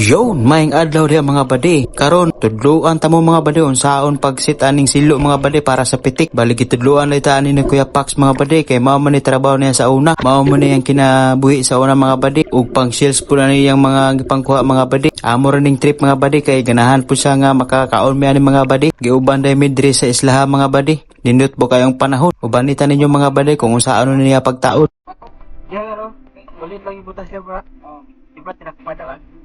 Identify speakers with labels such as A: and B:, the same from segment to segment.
A: Yun, maing adlaw diha mga badi. Karon tudluan ta mo mga badi unsaon pagsit aning silo mga badi para sa pitik. Bali gitudluan lay ta ni Kuya Pax mga badi kay mao man ni trabaho niya sa una. Mao man ni ang kinabuhi sa una mga badi ug pang sales po na niyang mga gipangkuha mga badi. Amo ning trip mga badi kay ganahan po siya nga makakaon mi ani mga badi. Giuban dai midri sa islaha mga badi. Nindot po kayong panahon. Ubanita ninyo mga badi kung unsaon niya pagtaod.
B: Yan ano, ulit lang ibutas siya bro. Oh, iba tinakpadaan.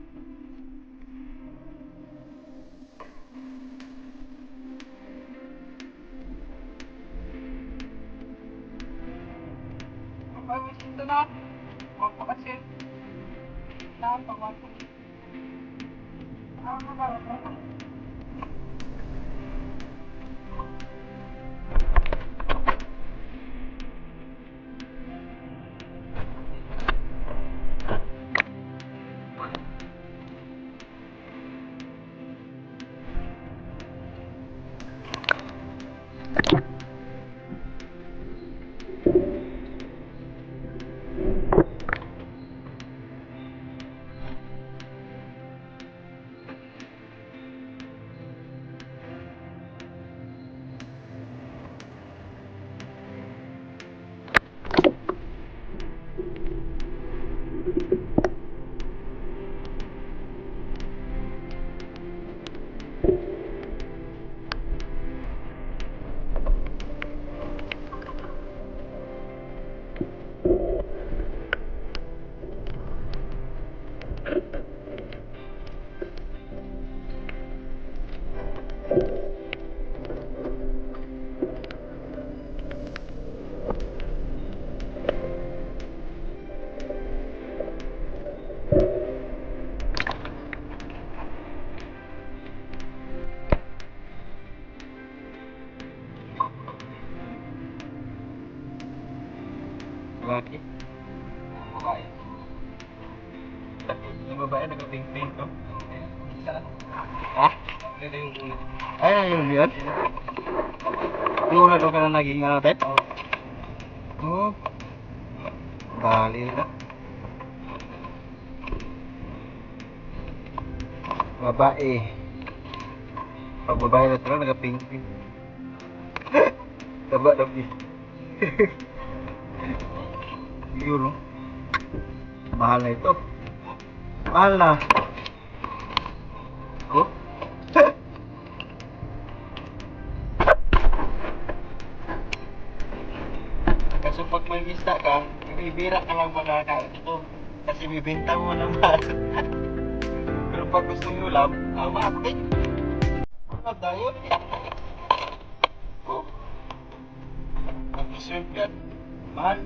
B: Ito na. Magpakasin. Napakasin. Napakasin. Lagi. Babae. Yung babae nag-paint-paint ko. Ha? Ito yung una. Ay, yun yun? Yung una ka na naging ano, Ted? Oo. Oh. Bali na. Babae. Pag babae na talaga nag-paint-paint. Taba lagi. Euro. Mahal na ito. Mahal na. Oh. Kasi pag may isda ka, bibira ka lang makakain ito. Kasi bibenta mo naman. Pero pag gusto nyo ulam, ah, maakit. Ano tayo? Oh. Pag-isip yan. Mahal.